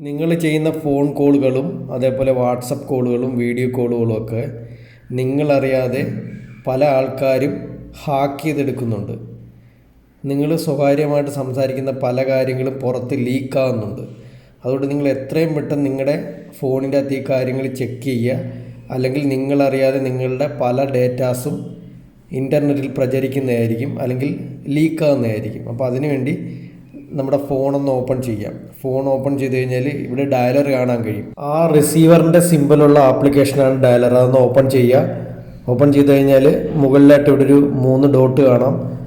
നിങ്ങൾ ചെയ്യുന്ന ഫോൺ കോളുകളും അതേപോലെ വാട്സപ്പ് കോളുകളും വീഡിയോ കോളുകളും ഒക്കെ നിങ്ങളറിയാതെ പല ആൾക്കാരും ഹാക്ക് ചെയ്തെടുക്കുന്നുണ്ട്. നിങ്ങൾ സ്വകാര്യമായിട്ട് സംസാരിക്കുന്ന പല കാര്യങ്ങളും പുറത്ത് ലീക്കാവുന്നുണ്ട് അതുകൊണ്ട് നിങ്ങൾ എത്രയും പെട്ടെന്ന് നിങ്ങളുടെ ഫോണിന്റെ അകത്ത് ഈ കാര്യങ്ങൾ ചെക്ക് ചെയ്യുക. അല്ലെങ്കിൽ നിങ്ങളറിയാതെ നിങ്ങളുടെ പല ഡേറ്റാസും ഇന്റർനെറ്റിൽ പ്രചരിക്കുന്നതായിരിക്കും അല്ലെങ്കിൽ ലീക്കാവുന്നതായിരിക്കും അപ്പോൾ അതിനുവേണ്ടി നമ്മുടെ ഫോണൊന്ന് ഓപ്പൺ ചെയ്യാം. ഫോൺ ഓപ്പൺ ചെയ്ത് കഴിഞ്ഞാൽ ഇവിടെ ഡയലർ കാണാൻ കഴിയും. ആ റിസീവറിന്റെ സിമ്പിളുള്ള ആപ്ലിക്കേഷനാണ് ഡയലർ അതൊന്ന് ഓപ്പൺ ചെയ്യുക. ഓപ്പൺ ചെയ്ത് കഴിഞ്ഞാൽ മുകളിലായിട്ട് ഇവിടെ ഒരു മൂന്ന് ഡോട്ട് കാണാം.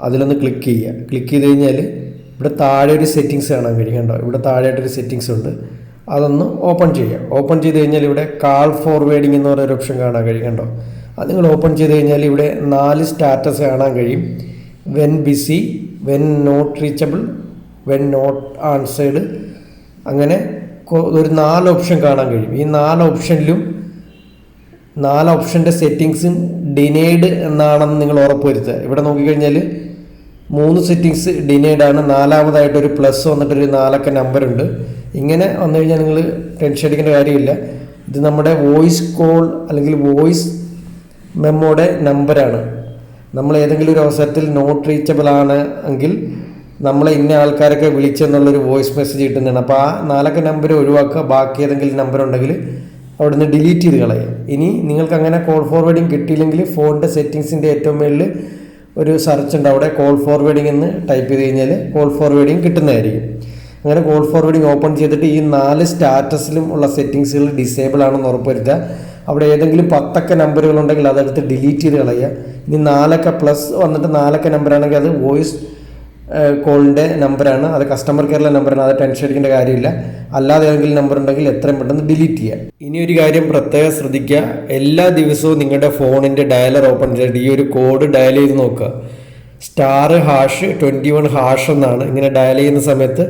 അതിലൊന്ന് ക്ലിക്ക് ചെയ്യുക. ക്ലിക്ക് ചെയ്ത് കഴിഞ്ഞാൽ ഇവിടെ താഴെ ഒരു സെറ്റിങ്സ് കാണാൻ കഴിയും കണ്ടോ? ഇവിടെ താഴെയായിട്ടൊരു സെറ്റിങ്സ് ഉണ്ട്. അതൊന്ന് ഓപ്പൺ ചെയ്യുക. ഓപ്പൺ ചെയ്ത് കഴിഞ്ഞാൽ ഇവിടെ കാൾ ഫോർവേഡിംഗ് എന്ന് പറയുന്ന ഓപ്ഷൻ കാണാൻ കഴിയും കണ്ടോ? അത് നിങ്ങൾ ഓപ്പൺ ചെയ്ത് കഴിഞ്ഞാൽ ഇവിടെ നാല് സ്റ്റാറ്റസ് കാണാൻ കഴിയും. When busy when not reachable when not answered അങ്ങനെ ഒരു നാല് ഓപ്ഷൻ കാണാൻ കഴിയും. ഈ നാല് ഓപ്ഷനിലും നാല് ഓപ്ഷന്റെ സെറ്റിങ്സും ഡിനൈഡ് എന്നാണെന്ന് നിങ്ങൾ ഉറപ്പുവരുത്തുക ഇവിടെ നോക്കിക്കഴിഞ്ഞാൽ മൂന്ന് സെറ്റിങ്സ് ഡിനൈഡ് ആണ്. നാലാമതായിട്ട് ഒരു പ്ലസ് വന്നിട്ടൊരു നാലൊക്കെ നമ്പറുണ്ട് ഇങ്ങനെ വന്നു കഴിഞ്ഞാൽ നിങ്ങൾ ടെൻഷൻ അടിക്കേണ്ട കാര്യമില്ല. ഇത് നമ്മുടെ വോയിസ് കോൾ അല്ലെങ്കിൽ വോയിസ് മെമ്മോയുടെ നമ്പറാണ് നമ്മൾ ഏതെങ്കിലും ഒരു അവസരത്തിൽ നോട്ട് റീച്ചബിൾ ആണ് എങ്കിൽ നമ്മളെ ഇന്ന ആൾക്കാരൊക്കെ വിളിച്ചെന്നുള്ളൊരു വോയിസ് മെസ്സേജ് കിട്ടുന്നതാണ്. അപ്പോൾ ആ നാലക്ക നമ്പർ ഒഴിവാക്കുക. ബാക്കി ഏതെങ്കിലും നമ്പർ ഉണ്ടെങ്കിൽ അവിടുന്ന് ഡിലീറ്റ് ചെയ്ത് കളയുക ഇനി നിങ്ങൾക്ക് അങ്ങനെ കോൾ ഫോർവേഡിങ് കിട്ടിയില്ലെങ്കിൽ ഫോണിന്റെ സെറ്റിങ്സിന്റെ ഏറ്റവും മുകളിൽ ഒരു സെർച്ച് ഉണ്ട്. അവിടെ കോൾ ഫോർവേഡിംഗ് എന്ന് ടൈപ്പ് ചെയ്ത് കഴിഞ്ഞാൽ കോൾ ഫോർവേഡിംഗ് കിട്ടുന്നതായിരിക്കും. അങ്ങനെ കോൾ ഫോർവേഡിംഗ് ഓപ്പൺ ചെയ്തിട്ട് ഈ നാല് സ്റ്റാറ്റസിലും ഉള്ള സെറ്റിങ്സുകൾ ഡിസേബിൾ ആണെന്ന് ഉറപ്പുവരുത്തുക. അവിടെ ഏതെങ്കിലും പത്തക്ക നമ്പറുകൾ ഉണ്ടെങ്കിൽ അതെടുത്ത് ഡിലീറ്റ് ചെയ്ത് കളയുക. ഇനി നാലക്ക പ്ലസ് വന്നിട്ട് നാലക്ക നമ്പർ ആണെങ്കിൽ അത് വോയിസ് കോളിന്റെ നമ്പറാണ്. അത് കസ്റ്റമർ കെയറിലെ നമ്പറാണ്. അത് ടെൻഷൻ അടിക്കേണ്ട കാര്യമില്ല. അല്ലാതെ ഏതെങ്കിലും നമ്പർ ഉണ്ടെങ്കിൽ എത്രയും പെട്ടെന്ന് ഡിലീറ്റ് ചെയ്യുക ഇനി ഒരു കാര്യം പ്രത്യേകം ശ്രദ്ധിക്കുക. എല്ലാ ദിവസവും നിങ്ങളുടെ ഫോണിന്റെ ഡയലർ ഓപ്പൺ ചെയ്തിട്ട് ഈ ഒരു കോഡ് ഡയൽ ചെയ്ത് നോക്കുക. Star hash twenty one hash എന്നാണ്. ഇങ്ങനെ ഡയൽ ചെയ്യുന്ന സമയത്ത്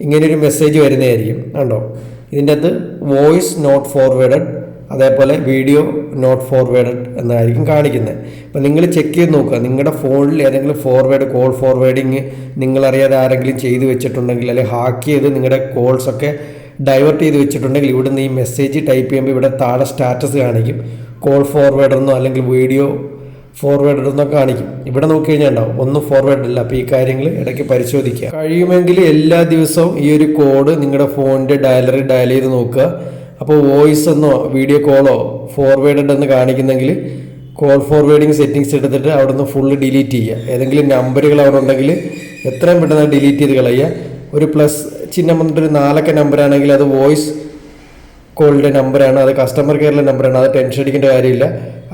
ഇങ്ങനെ ഒരു മെസ്സേജ് വരുന്നതായിരിക്കും. കണ്ടോ? ഇതിന്റെ അകത്ത് വോയിസ് നോട്ട് ഫോർവേഡഡ് അതേപോലെ വീഡിയോ നോട്ട് ഫോർവേഡഡ് എന്നായിരിക്കും കാണിക്കുന്നത് അപ്പോൾ നിങ്ങൾ ചെക്ക് ചെയ്ത് നോക്കുക. നിങ്ങളുടെ ഫോണിൽ ഏതെങ്കിലും ഫോർവേഡ് കോൾ ഫോർവേഡിങ് നിങ്ങളറിയാതെ ആരെങ്കിലും ചെയ്തു വെച്ചിട്ടുണ്ടെങ്കിൽ അല്ലെങ്കിൽ ഹാക്ക് ചെയ്ത് നിങ്ങളുടെ കോൾസൊക്കെ ഡൈവേർട്ട് ചെയ്ത് വെച്ചിട്ടുണ്ടെങ്കിൽ ഇവിടുന്ന് ഈ മെസ്സേജ് ടൈപ്പ് ചെയ്യുമ്പോൾ ഇവിടെ താഴെ സ്റ്റാറ്റസ് കാണിക്കും. കോൾ ഫോർവേഡെന്നോ അല്ലെങ്കിൽ വീഡിയോ ഫോർവേഡ് എന്നോ കാണിക്കും. ഇവിടെ നോക്കി കഴിഞ്ഞാൽ ഉണ്ടാവും. ഒന്നും ഫോർവേഡ് അല്ല. അപ്പോൾ ഈ കാര്യങ്ങൾ ഇടയ്ക്ക് പരിശോധിക്കുക. കഴിയുമെങ്കിൽ എല്ലാ ദിവസവും ഈ ഒരു കോഡ് നിങ്ങളുടെ ഫോണിന്റെ ഡയലറി ഡയൽ ചെയ്ത് നോക്കുക. അപ്പോൾ വോയിസ് എന്നോ വീഡിയോ കോളോ ഫോർവേഡഡ് എന്ന് കാണിക്കുന്നെങ്കിൽ കോൾ ഫോർവേഡിങ് സെറ്റിങ്സ് എടുത്തിട്ട് അവിടെ നിന്ന് ഫുള്ള് ഡിലീറ്റ് ചെയ്യുക. ഏതെങ്കിലും നമ്പറുകൾ അവിടെ ഉണ്ടെങ്കിൽ എത്രയും പെട്ടെന്ന് ഡിലീറ്റ് ചെയ്ത് കളയുക. ഒരു പ്ലസ് ചിഹ്നം വന്നിട്ട് ഒരു നാലക്ക നമ്പറാണെങ്കിൽ അത് വോയിസ് കോളിന്റെ നമ്പറാണ് അത് കസ്റ്റമർ കെയറിലെ നമ്പറാണ് അത് ടെൻഷൻ അടിക്കേണ്ട കാര്യമില്ല.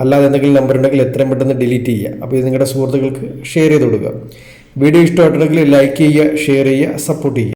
അല്ലാതെ എന്തെങ്കിലും നമ്പർ ഉണ്ടെങ്കിൽ എത്രയും പെട്ടെന്ന് ഡിലീറ്റ് ചെയ്യുക. അപ്പോൾ ഇത് നിങ്ങളുടെ സുഹൃത്തുക്കൾക്ക് ഷെയർ ചെയ്ത് കൊടുക്കുക. വീഡിയോ ഇഷ്ടമായിട്ടുണ്ടെങ്കിൽ ലൈക്ക് ചെയ്യുക ഷെയർ ചെയ്യുക സപ്പോർട്ട് ചെയ്യുക.